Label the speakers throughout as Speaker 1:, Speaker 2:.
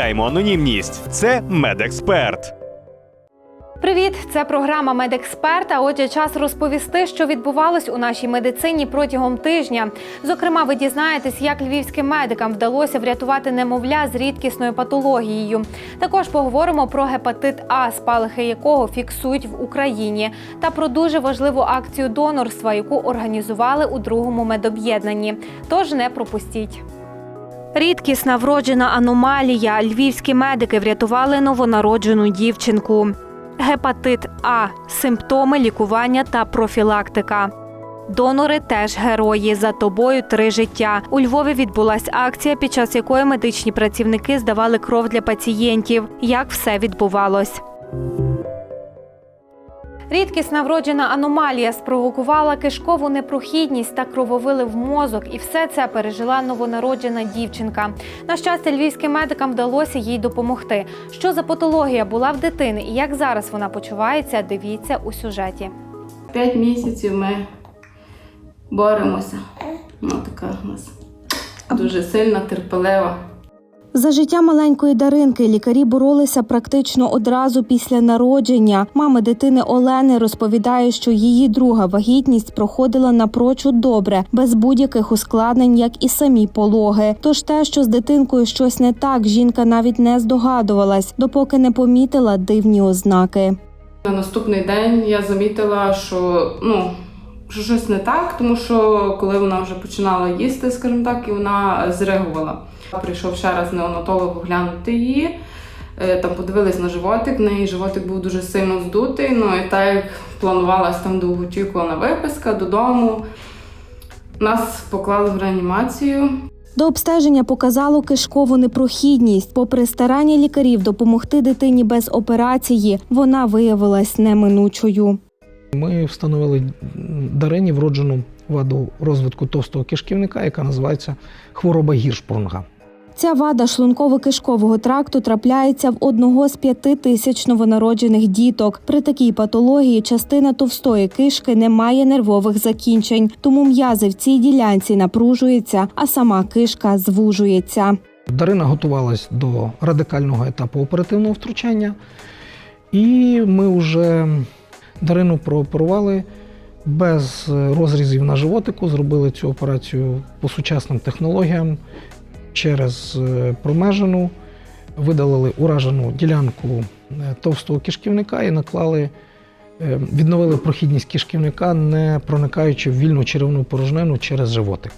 Speaker 1: анонімність. Це медексперт.
Speaker 2: Привіт, це програма Медексперт. А отже, час розповісти, що відбувалось у нашій медицині протягом тижня. Зокрема, ви дізнаєтесь, як львівським медикам вдалося врятувати немовля з рідкісною патологією. Також поговоримо про гепатит А, спалахи якого фіксують в Україні, та про дуже важливу акцію донорства, яку організували у другому медоб'єднанні. Тож не пропустіть. Рідкісна вроджена аномалія. Львівські медики врятували новонароджену дівчинку. Гепатит А симптоми лікування та профілактика. Донори теж герої. За тобою три життя. У Львові відбулася акція, під час якої медичні працівники здавали кров для пацієнтів. Як все відбувалось? Рідкісна вроджена аномалія спровокувала кишкову непрохідність та крововили в мозок, і все це пережила новонароджена дівчинка. На щастя, львівським медикам вдалося їй допомогти. Що за патологія була в дитини і як зараз вона почувається, дивіться у сюжеті.
Speaker 3: П'ять місяців ми боремося. Ну, така у нас дуже сильна, терпелива.
Speaker 4: За життя маленької Даринки лікарі боролися практично одразу після народження. Мама дитини Олени розповідає, що її друга вагітність проходила напрочуд добре, без будь-яких ускладнень, як і самі пологи. Тож те, що з дитинкою щось не так, жінка навіть не здогадувалась, допоки не помітила дивні ознаки.
Speaker 3: На наступний день я замітила, що ну, що щось не так, тому що коли вона вже починала їсти, скажімо так, і вона зреагувала. Прийшов ще раз неонатолог оглянути її. е, Там подивились на животик, в неї животик був дуже сильно здутий. Ну і так як планувалась там довгоочікувана виписка додому. Нас поклали в реанімацію.
Speaker 4: До обстеження показало кишкову непрохідність. Попри старання лікарів допомогти дитині без операції, вона виявилась неминучою.
Speaker 5: Ми встановили Дарині вроджену ваду розвитку товстого кишківника, яка називається хвороба гіршпрунга.
Speaker 4: Ця вада шлунково-кишкового тракту трапляється в одного з п'яти тисяч новонароджених діток. При такій патології частина товстої кишки не має нервових закінчень, тому м'язи в цій ділянці напружуються, а сама кишка звужується.
Speaker 5: Дарина готувалась до радикального етапу оперативного втручання, і ми вже Дарину прооперували без розрізів на животику, зробили цю операцію по сучасним технологіям через е, промежину, видалили уражену ділянку е, товстого кишківника і наклали, е, відновили прохідність кишківника, не проникаючи в вільну черевну порожнину через животик.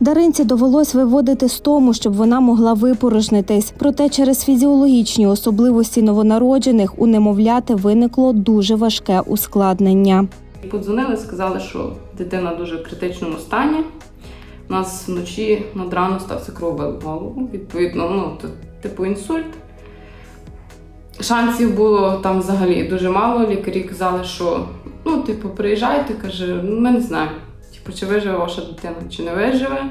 Speaker 4: Даринці довелось виводити з тому, щоб вона могла випорожнитись. Проте через фізіологічні особливості новонароджених у немовляти виникло дуже важке ускладнення.
Speaker 3: Подзвонили, сказали, що дитина дуже в критичному стані. У нас вночі над рану стався крововий в голову. Відповідно, ну, т- типу інсульт. Шансів було там взагалі дуже мало. Лікарі казали, що ну, типу, приїжджайте, каже, «Ну, ми не знаємо, чи виживе ваша дитина, чи не виживе.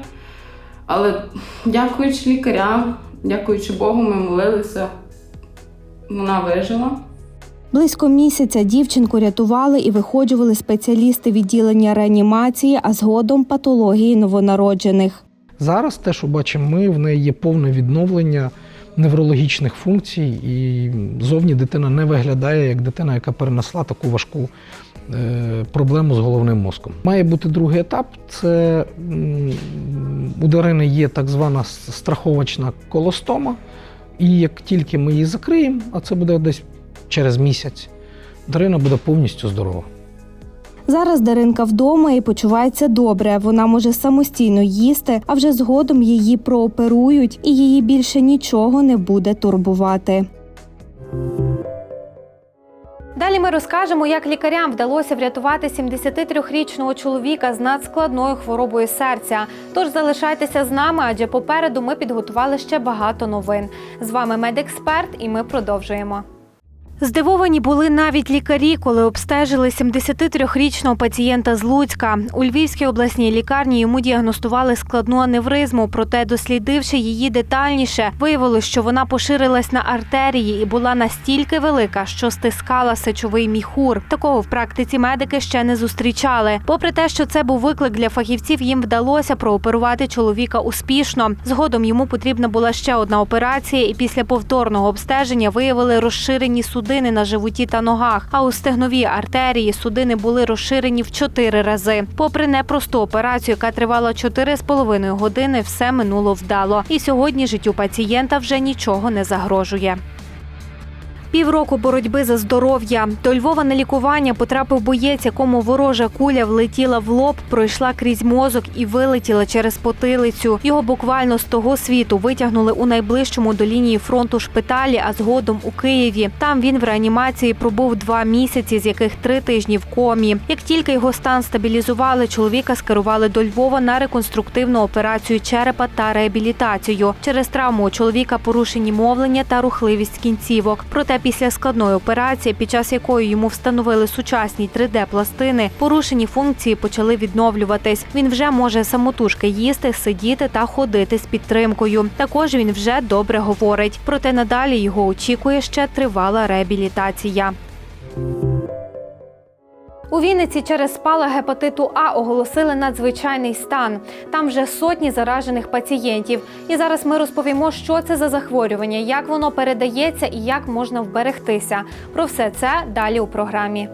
Speaker 3: Але дякуючи лікарям, дякуючи Богу, ми молилися. Вона вижила.
Speaker 4: Близько місяця дівчинку рятували і виходжували спеціалісти відділення реанімації, а згодом патології новонароджених.
Speaker 5: Зараз те, що бачимо ми, в неї є повне відновлення неврологічних функцій, і зовні дитина не виглядає як дитина, яка перенесла таку важку проблему з головним мозком. Має бути другий етап. Це у Дарини є так звана страховочна колостома. І як тільки ми її закриємо, а це буде десь через місяць, Дарина буде повністю здорова.
Speaker 4: Зараз Даринка вдома і почувається добре. Вона може самостійно їсти, а вже згодом її прооперують, і її більше нічого не буде турбувати.
Speaker 2: Далі ми розкажемо, як лікарям вдалося врятувати 73-річного чоловіка з надскладною хворобою серця. Тож залишайтеся з нами, адже попереду ми підготували ще багато новин. З вами медексперт, і ми продовжуємо. Здивовані були навіть лікарі, коли обстежили 73-річного пацієнта з Луцька. У Львівській обласній лікарні йому діагностували складну аневризму, проте, дослідивши її детальніше, виявилось, що вона поширилась на артерії і була настільки велика, що стискала сечовий міхур. Такого в практиці медики ще не зустрічали. Попри те, що це був виклик для фахівців, їм вдалося прооперувати чоловіка успішно. Згодом йому потрібна була ще одна операція, і після повторного обстеження виявили розширені судини на животі та ногах. А у стегновій артерії судини були розширені в чотири рази. Попри непросту операцію, яка тривала 4,5 години, все минуло вдало. І сьогодні життю пацієнта вже нічого не загрожує. Півроку боротьби за здоров'я. До Львова на лікування потрапив боєць, якому ворожа куля влетіла в лоб, пройшла крізь мозок і вилетіла через потилицю. Його буквально з того світу витягнули у найближчому до лінії фронту шпиталі, а згодом у Києві. Там він в реанімації пробув два місяці, з яких три тижні в комі. Як тільки його стан стабілізували, чоловіка скерували до Львова на реконструктивну операцію черепа та реабілітацію. Через травму у чоловіка порушені мовлення та рухливість кінцівок. Проте після складної операції, під час якої йому встановили сучасні 3D-пластини, порушені функції почали відновлюватись. Він вже може самотужки їсти, сидіти та ходити з підтримкою. Також він вже добре говорить. Проте надалі його очікує ще тривала реабілітація. У Вінниці через спалах гепатиту А оголосили надзвичайний стан. Там вже сотні заражених пацієнтів. І зараз ми розповімо, що це за захворювання, як воно передається і як можна вберегтися. Про все це далі у програмі.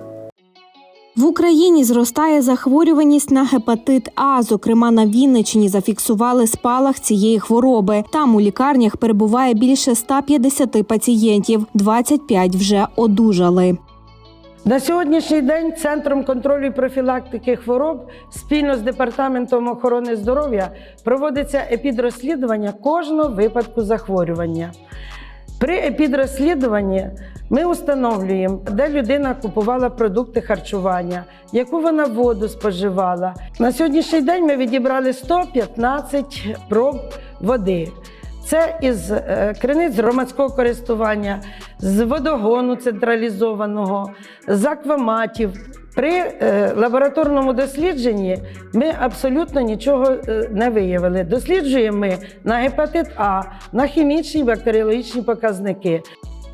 Speaker 4: В Україні зростає захворюваність на гепатит А. Зокрема, на Вінниччині зафіксували спалах цієї хвороби. Там у лікарнях перебуває більше 150 пацієнтів, 25 вже одужали.
Speaker 6: На сьогоднішній день Центром контролю і профілактики хвороб спільно з департаментом охорони здоров'я проводиться епідрозслідування кожного випадку захворювання. При епідрозслідуванні ми встановлюємо, де людина купувала продукти харчування, яку вона воду споживала. На сьогоднішній день ми відібрали 115 проб води. Це із е, криниць громадського користування, з водогону централізованого, з акваматів. При е, лабораторному дослідженні ми абсолютно нічого е, не виявили. Досліджуємо ми на гепатит А, на хімічні бактеріологічні показники.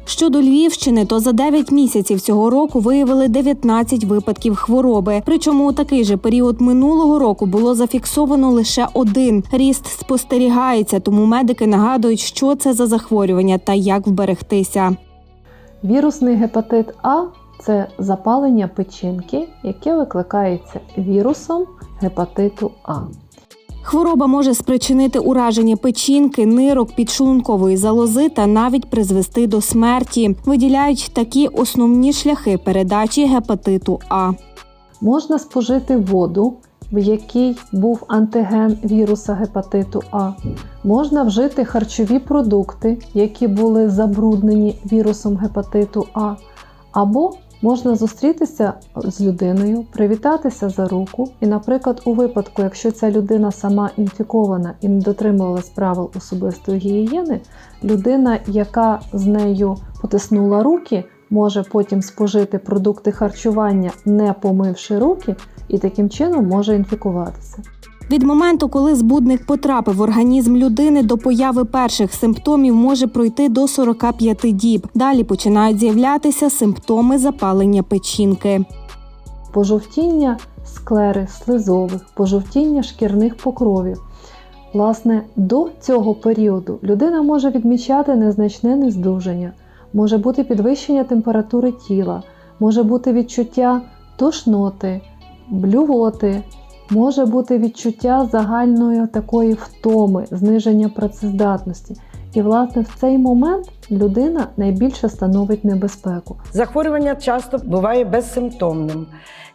Speaker 4: Щодо Львівщини, то за 9 місяців цього року виявили 19 випадків хвороби. Причому у такий же період минулого року було зафіксовано лише один. Ріст спостерігається, тому медики нагадують, що це за захворювання та як вберегтися.
Speaker 7: Вірусний гепатит А це запалення печінки, яке викликається вірусом гепатиту А.
Speaker 4: Хвороба може спричинити ураження печінки, нирок, підшлункової залози та навіть призвести до смерті. Виділяють такі основні шляхи передачі гепатиту А.
Speaker 7: Можна спожити воду, в якій був антиген віруса гепатиту А. Можна вжити харчові продукти, які були забруднені вірусом гепатиту А. Або можна зустрітися з людиною, привітатися за руку, і, наприклад, у випадку, якщо ця людина сама інфікована і не дотримувалась правил особистої гігієни, людина, яка з нею потиснула руки, може потім спожити продукти харчування, не помивши руки, і таким чином може інфікуватися.
Speaker 4: Від моменту, коли збудник потрапив в організм людини, до появи перших симптомів може пройти до 45 діб. Далі починають з'являтися симптоми запалення печінки.
Speaker 7: пожовтіння склери слизових, пожовтіння шкірних покровів. Власне, до цього періоду людина може відмічати незначне нездужання, може бути підвищення температури тіла, може бути відчуття тошноти, блювоти, може бути відчуття загальної такої втоми, зниження працездатності. І, власне, в цей момент людина найбільше становить небезпеку.
Speaker 6: Захворювання часто буває безсимптомним.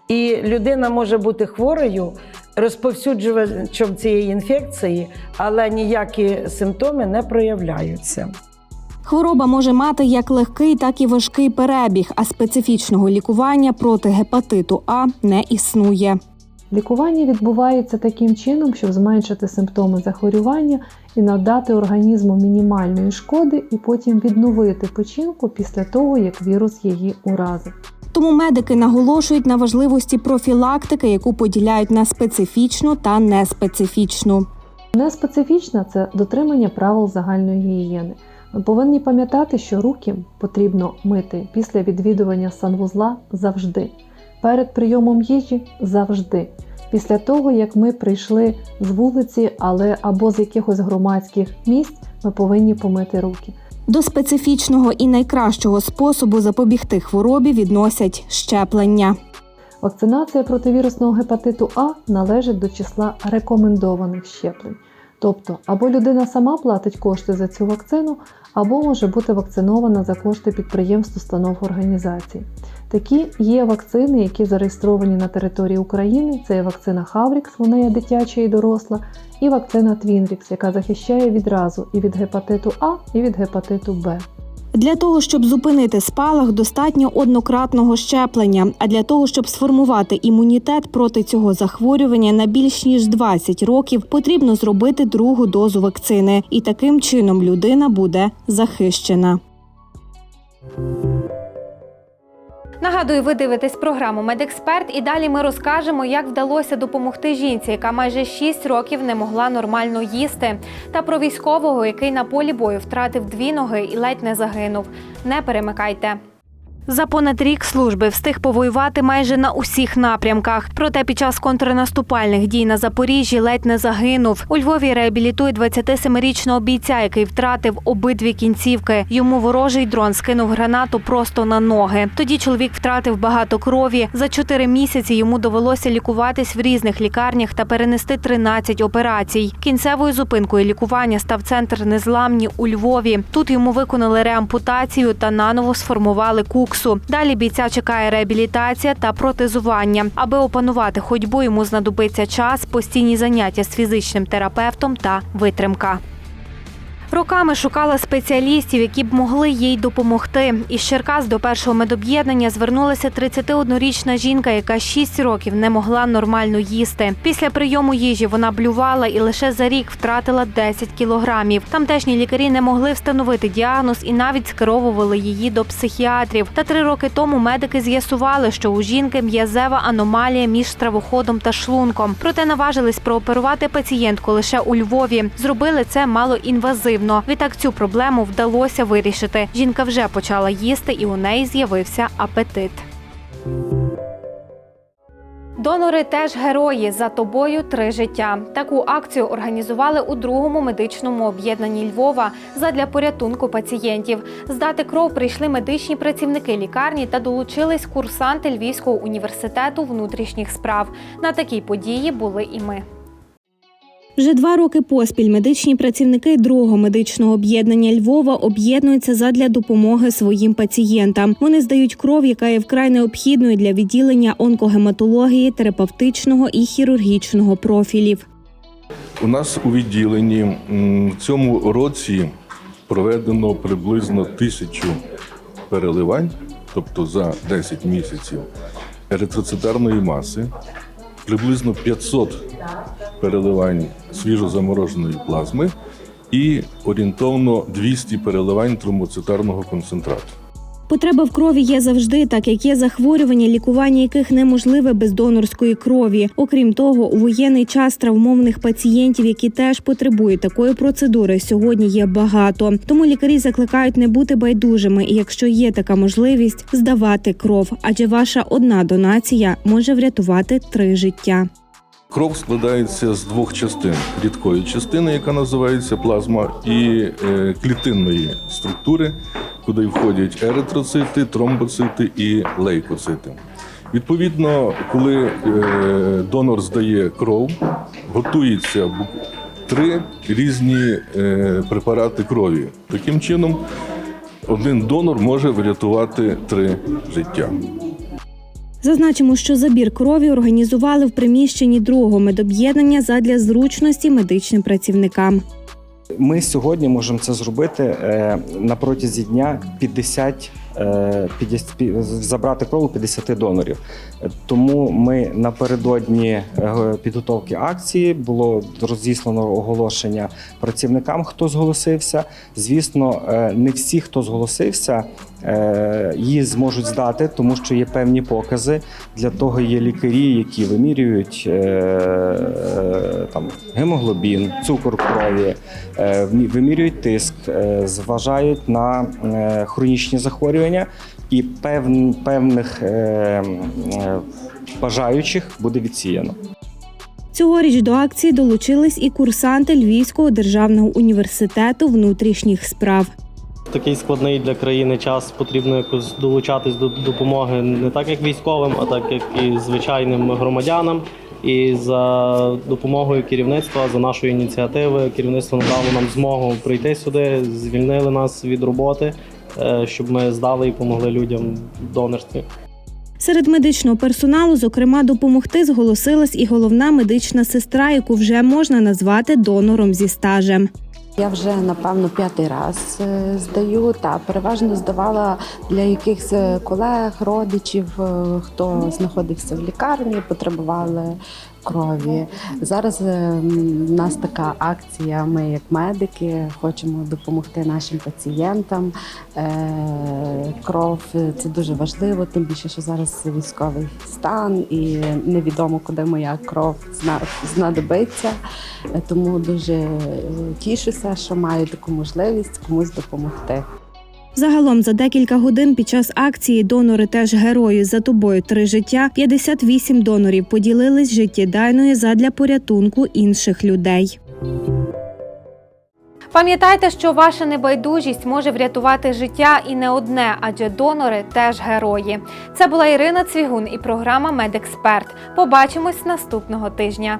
Speaker 6: І людина може бути хворою, розповсюджувачем цієї інфекції, але ніякі симптоми не проявляються.
Speaker 4: Хвороба може мати як легкий, так і важкий перебіг, а специфічного лікування проти гепатиту А не існує.
Speaker 7: Лікування відбувається таким чином, щоб зменшити симптоми захворювання і надати організму мінімальної шкоди, і потім відновити печінку після того, як вірус її уразив.
Speaker 4: Тому медики наголошують на важливості профілактики, яку поділяють на специфічну та неспецифічну.
Speaker 7: Неспецифічна це дотримання правил загальної гігієни. Ми повинні пам'ятати, що руки потрібно мити після відвідування санвузла завжди, перед прийомом їжі завжди. Після того, як ми прийшли з вулиці, але або з якихось громадських місць, ми повинні помити руки.
Speaker 4: До специфічного і найкращого способу запобігти хворобі відносять щеплення.
Speaker 7: Вакцинація проти вірусного гепатиту А належить до числа рекомендованих щеплень. Тобто, або людина сама платить кошти за цю вакцину, або може бути вакцинована за кошти підприємств, установ організацій. Такі є вакцини, які зареєстровані на території України. Це вакцина Хаврікс, вона є дитяча і доросла, і вакцина Твінрікс, яка захищає відразу і від гепатиту А, і від гепатиту Б.
Speaker 4: Для того, щоб зупинити спалах, достатньо однократного щеплення. А для того, щоб сформувати імунітет проти цього захворювання на більш ніж 20 років, потрібно зробити другу дозу вакцини, і таким чином людина буде захищена.
Speaker 2: Нагадую, ви дивитесь програму Медексперт, і далі ми розкажемо, як вдалося допомогти жінці, яка майже 6 років не могла нормально їсти, та про військового, який на полі бою втратив дві ноги і ледь не загинув. Не перемикайте. За понад рік служби встиг повоювати майже на усіх напрямках. Проте під час контрнаступальних дій на Запоріжжі ледь не загинув. У Львові реабілітує 27-річного бійця, який втратив обидві кінцівки. Йому ворожий дрон скинув гранату просто на ноги. Тоді чоловік втратив багато крові. За чотири місяці йому довелося лікуватись в різних лікарнях та перенести 13 операцій. Кінцевою зупинкою лікування став центр незламні у Львові. Тут йому виконали реампутацію та наново сформували куксу. Далі бійця чекає реабілітація та протезування. Аби опанувати ходьбу, йому знадобиться час, постійні заняття з фізичним терапевтом та витримка. Роками шукала спеціалістів, які б могли їй допомогти. Із Черкас до першого медоб'єднання звернулася 31-річна жінка, яка 6 років не могла нормально їсти. Після прийому їжі вона блювала і лише за рік втратила 10 кілограмів. Тамтешні лікарі не могли встановити діагноз і навіть скеровували її до психіатрів. Та три роки тому медики з'ясували, що у жінки м'язева аномалія між стравоходом та шлунком. Проте наважились прооперувати пацієнтку лише у Львові. Зробили це малоінвазивно. Відтак цю проблему вдалося вирішити. Жінка вже почала їсти, і у неї з'явився апетит. Донори теж герої за тобою три життя. Таку акцію організували у другому медичному об'єднанні Львова задля порятунку пацієнтів. Здати кров прийшли медичні працівники лікарні та долучились курсанти Львівського університету внутрішніх справ. На такій події були і ми.
Speaker 4: Вже два роки поспіль медичні працівники другого медичного об'єднання Львова об'єднуються задля допомоги своїм пацієнтам. Вони здають кров, яка є вкрай необхідною для відділення онкогематології, терапевтичного і хірургічного профілів.
Speaker 8: У нас у відділенні в цьому році проведено приблизно тисячу переливань, тобто за 10 місяців еритроцитарної маси, приблизно 500 переливань свіжозамороженої плазми і орієнтовно 200 переливань тромбоцитарного концентрату.
Speaker 4: Потреба в крові є завжди, так як є захворювання, лікування яких неможливе без донорської крові. Окрім того, у воєнний час травмованих пацієнтів, які теж потребують такої процедури, сьогодні є багато. Тому лікарі закликають не бути байдужими, і якщо є така можливість, здавати кров, адже ваша одна донація може врятувати три життя.
Speaker 8: Кров складається з двох частин: рідкої частини, яка називається плазма, і е, клітинної структури, куди входять еритроцити, тромбоцити і лейкоцити. Відповідно, коли е, донор здає кров, готується три різні е, препарати крові. Таким чином, один донор може врятувати три життя.
Speaker 4: Зазначимо, що забір крові організували в приміщенні другого медоб'єднання задля зручності медичним працівникам.
Speaker 9: Ми сьогодні можемо це зробити е, на протязі дня 50, е, 50 забрати кров у 50 донорів. Е, Тому ми напередодні е, підготовки акції було розіслано оголошення працівникам, хто зголосився. Звісно, е, не всі, хто зголосився, е, її зможуть здати, тому що є певні покази. Для того є лікарі, які вимірюють е, е, там гемоглобін, цукор крові, е, вимірюють тиск, е, зважають на е, хронічні захворювання, і певних е, е, бажаючих буде відсіяно.
Speaker 4: Цьогоріч до акції долучились і курсанти Львівського державного університету внутрішніх справ.
Speaker 10: Такий складний для країни час потрібно якось долучатись до допомоги не так як військовим, а так як і звичайним громадянам. І за допомогою керівництва, за нашої ініціативи, керівництво надало нам змогу прийти сюди, звільнили нас від роботи, е, щоб ми здали і допомогли людям в донорстві.
Speaker 4: Серед медичного персоналу, зокрема, допомогти зголосилась і головна медична сестра, яку вже можна назвати донором зі стажем.
Speaker 11: Я вже напевно п'ятий раз е, здаю та переважно здавала для якихось е, колег, родичів, е, хто знаходився в лікарні, потребували крові. Зараз е, м, в нас така акція. Ми, як медики, хочемо допомогти нашим пацієнтам. Е, Кров е, це дуже важливо, тим більше, що зараз військовий стан і невідомо, куди моя кров знадобиться. Е, Тому дуже е, тішуся, що маю таку можливість комусь допомогти.
Speaker 4: Загалом за декілька годин під час акції донори теж герої за тобою три життя. 58 донорів поділились життєдайною задля порятунку інших людей.
Speaker 2: Пам'ятайте, що ваша небайдужість може врятувати життя і не одне, адже донори теж герої. Це була Ірина Цвігун і програма Медексперт. Побачимось наступного тижня.